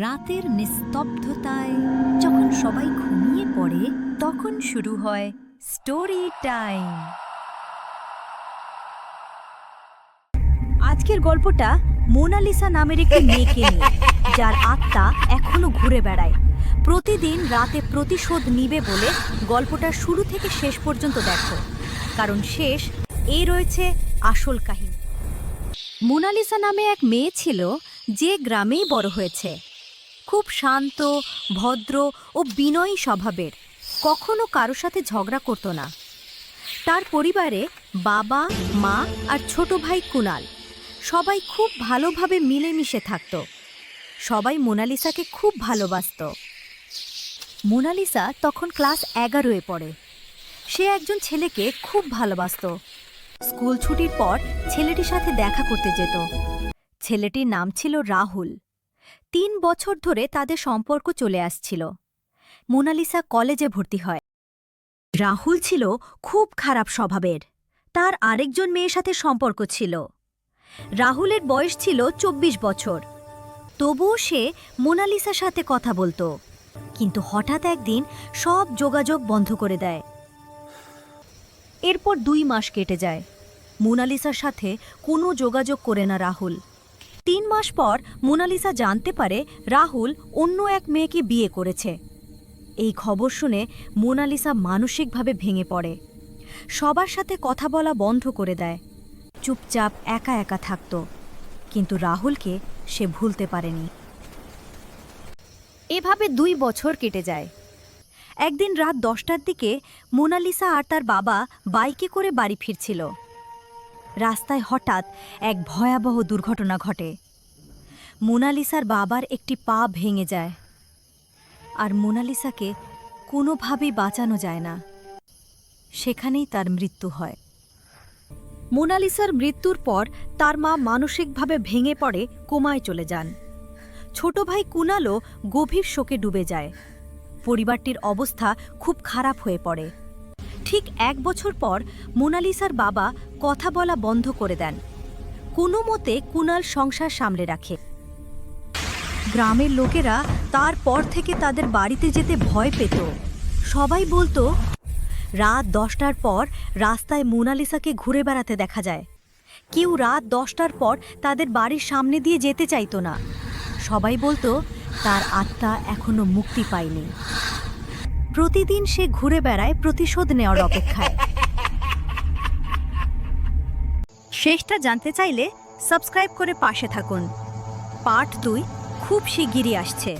রাতের নিস্তব্ধতায় যখন সবাই ঘুমিয়ে পড়ে, তখন শুরু হয় স্টোরি টাইম আজকের গল্পটা মোনালিসা নামের একটি মেয়েকে নিয়ে, যার আত্মা এখনও ঘুরে বেড়ায়। প্রতিদিন রাতে প্রতিশোধ নিবে বলে গল্পটা শুরু থেকে শেষ পর্যন্ত দেখো, কারণ শেষ এই রয়েছে আসল কাহিনী। মোনালিসা নামে এক মেয়ে ছিল, যে গ্রামেই বড় হয়েছে। খুব শান্ত, ভদ্র ও বিনয়ী স্বভাবের। কখনো কারও সাথে ঝগড়া করতো না। তার পরিবারে বাবা, মা আর ছোট ভাই কুনাল সবাই খুব ভালোভাবে মিলেমিশে থাকত। সবাই মোনালিসাকে খুব ভালোবাসত। মোনালিসা তখন ক্লাস এগারোয় পড়ে। সে একজন ছেলেকে খুব ভালোবাসত। স্কুল ছুটির পর ছেলেটির সাথে দেখা করতে যেত। ছেলেটির নাম ছিল রাহুল। তিন বছর ধরে তাদের সম্পর্ক চলে আসছিল। মোনালিসা কলেজে ভর্তি হয়। রাহুল ছিল খুব খারাপ স্বভাবের। তার আরেকজন মেয়ের সাথে সম্পর্ক ছিল। রাহুলের বয়স ছিল চব্বিশ বছর। তবুও সে মোনালিসার সাথে কথা বলতো। কিন্তু হঠাৎ একদিন সব যোগাযোগ বন্ধ করে দেয়। এরপর দুই মাস কেটে যায়। মোনালিসার সাথে কোনো যোগাযোগ করে না রাহুল। তিন মাস পর মোনালিসা জানতে পারে রাহুল অন্য এক মেয়েকে বিয়ে করেছে। এই খবর শুনে মোনালিসা মানসিকভাবে ভেঙে পড়ে। সবার সাথে কথা বলা বন্ধ করে দেয়। চুপচাপ একা একা থাকত। কিন্তু রাহুলকে সে ভুলতে পারেনি। এভাবে দুই বছর কেটে যায়। একদিন রাত দশটার দিকে মোনালিসা আর তার বাবা বাইকে করে বাড়ি ফিরছিল। রাস্তায় হঠাৎ এক ভয়াবহ দুর্ঘটনা ঘটে। মোনালিসার বাবার একটি পা ভেঙে যায়। আর মোনালিসাকে কোনোভাবেই বাঁচানো যায় না। সেখানেই তার মৃত্যু হয়। মোনালিসার মৃত্যুর পর তার মা মানসিকভাবে ভেঙে পড়ে, কোমায় চলে যান। ছোট ভাই কুনালও গভীর শোকে ডুবে যায়। পরিবারটির অবস্থা খুব খারাপ হয়ে পড়ে। ঠিক এক বছর পর মোনালিসার বাবা কথা বলা বন্ধ করে দেন। কোনো মতে কুনাল সংসার সামলে রাখে। গ্রামের লোকেরা তারপর থেকে তাদের বাড়িতে যেতে ভয় পেত। সবাই বলতো, রাত দশটার পর রাস্তায় মোনালিসাকে ঘুরে বেড়াতে দেখা যায়। কেউ রাত দশটার পর তাদের বাড়ির সামনে দিয়ে যেতে চাইতো না। সবাই বলতো, তার আত্মা এখনও মুক্তি পায়নি। প্রতিদিন সে ঘুরে বেড়ায় প্রতিশোধ নেওয়ার অপেক্ষায়। শেষটা জানতে চাইলে সাবস্ক্রাইব করে পাশে থাকুন। পার্ট দুই, খুব শিগগিরই আসছে।